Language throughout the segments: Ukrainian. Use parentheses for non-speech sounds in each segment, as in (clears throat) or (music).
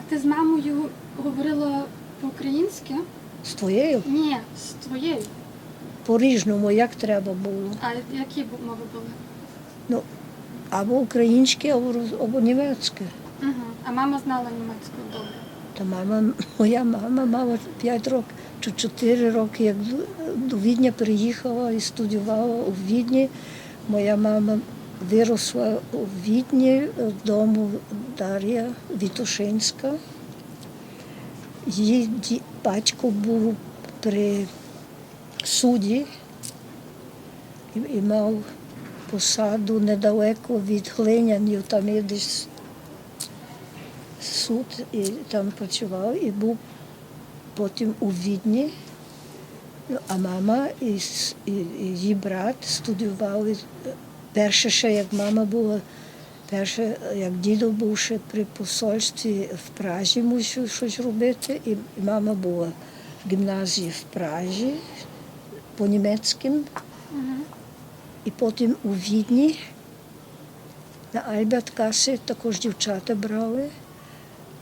А ти з мамою говорила по-українськи? З твоєю Ні, з твоєю. по-ріжному, як треба було. А які мови були? Ну, або українське, або, або німецьке. Угу. А мама знала німецьку добре. Та мама, моя мама мала 5 років чи 4 роки, як до Відня приїхала і студіювала у Відні. Моя мама виросла у Відні вдома Дар'я Вітушинська. Її батько був при суді і, мав посаду недалеко від Глинянів, там є десь суд і там працював і був потім у Відні. Ну, А мама і її брат студіювали е, перше ще як мама була, перше, як дідо був ще при посольстві в Пражі мусив щось робити, і мама була в гімназії в Пражі по німецьким, і потім у Відні на Альберт-касі також дівчата брали.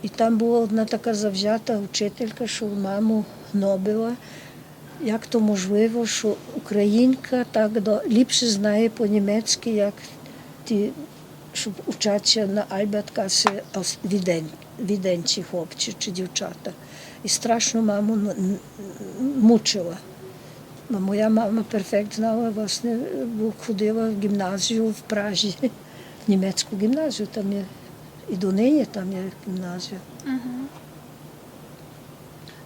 І там була одна така завзята вчителька, що маму гнобила. Як то можливо, що українка так до, ліпше знає по-німецьки, як ті, щоб учаться на Альберт-касі ос- віден, віденці хлопці чи дівчата. І страшно маму мучила. Моя мама перфект знала, власне, бо ходила в гімназію в Пражі, (laughs) в німецьку гімназію, там є і донині там є гімназія. Угу.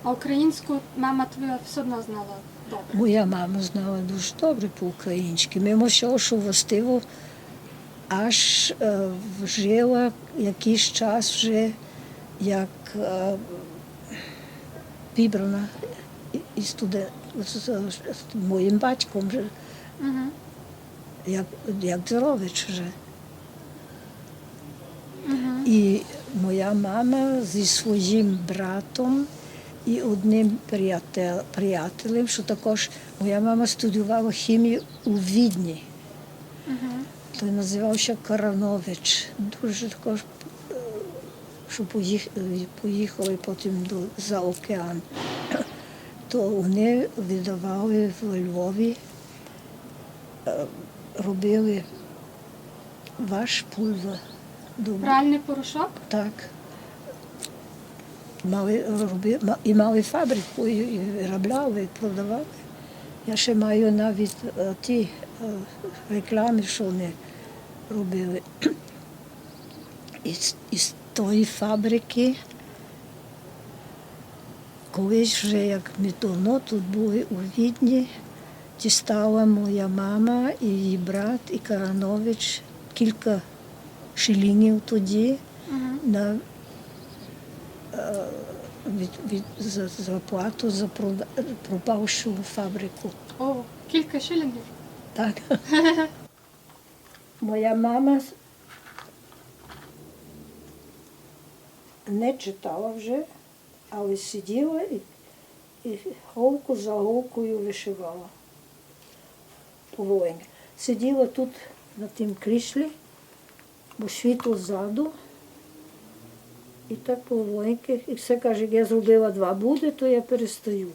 А українську мама твоя все одно знала добре. Моя мама знала дуже добре по-українськи. Мимо всього, що властиво аж е, жила якийсь час вже як е, вибрана і- студент з, моїм батьком, вже, Угу. як, як вже. Угу. І моя мама зі своїм братом і одним приятелем, що також моя мама студіювала хімію у Відні. Той називався Каранович. Дуже також, е, що поїхали потім до, за океан. (clears throat) То вони видавали в Львові, е, робили ваш пульвер. Пральний порошок? так. Мали, роби, і мали фабрику, і, виробляли, і продавали. Я ще маю навіть е, ті е, реклами, що вони робили. (clears throat) Із, із тої фабрики, колись вже, як ми давно тут були у Відні, дістала моя мама і її брат, і Каранович кілька шилінгів тоді Угу. на е, від, від, за зарплату за пропавшу фабрику. О, кілька шилінгів. Так. (laughs) Моя мама не читала вже, але сиділа і, і голку за голкою вишивала. Поволеньки. Сиділа тут на тім кріслі, бо світло ззаду. І так по поволеньки. І все каже, як я зробила два буде, то я перестаю.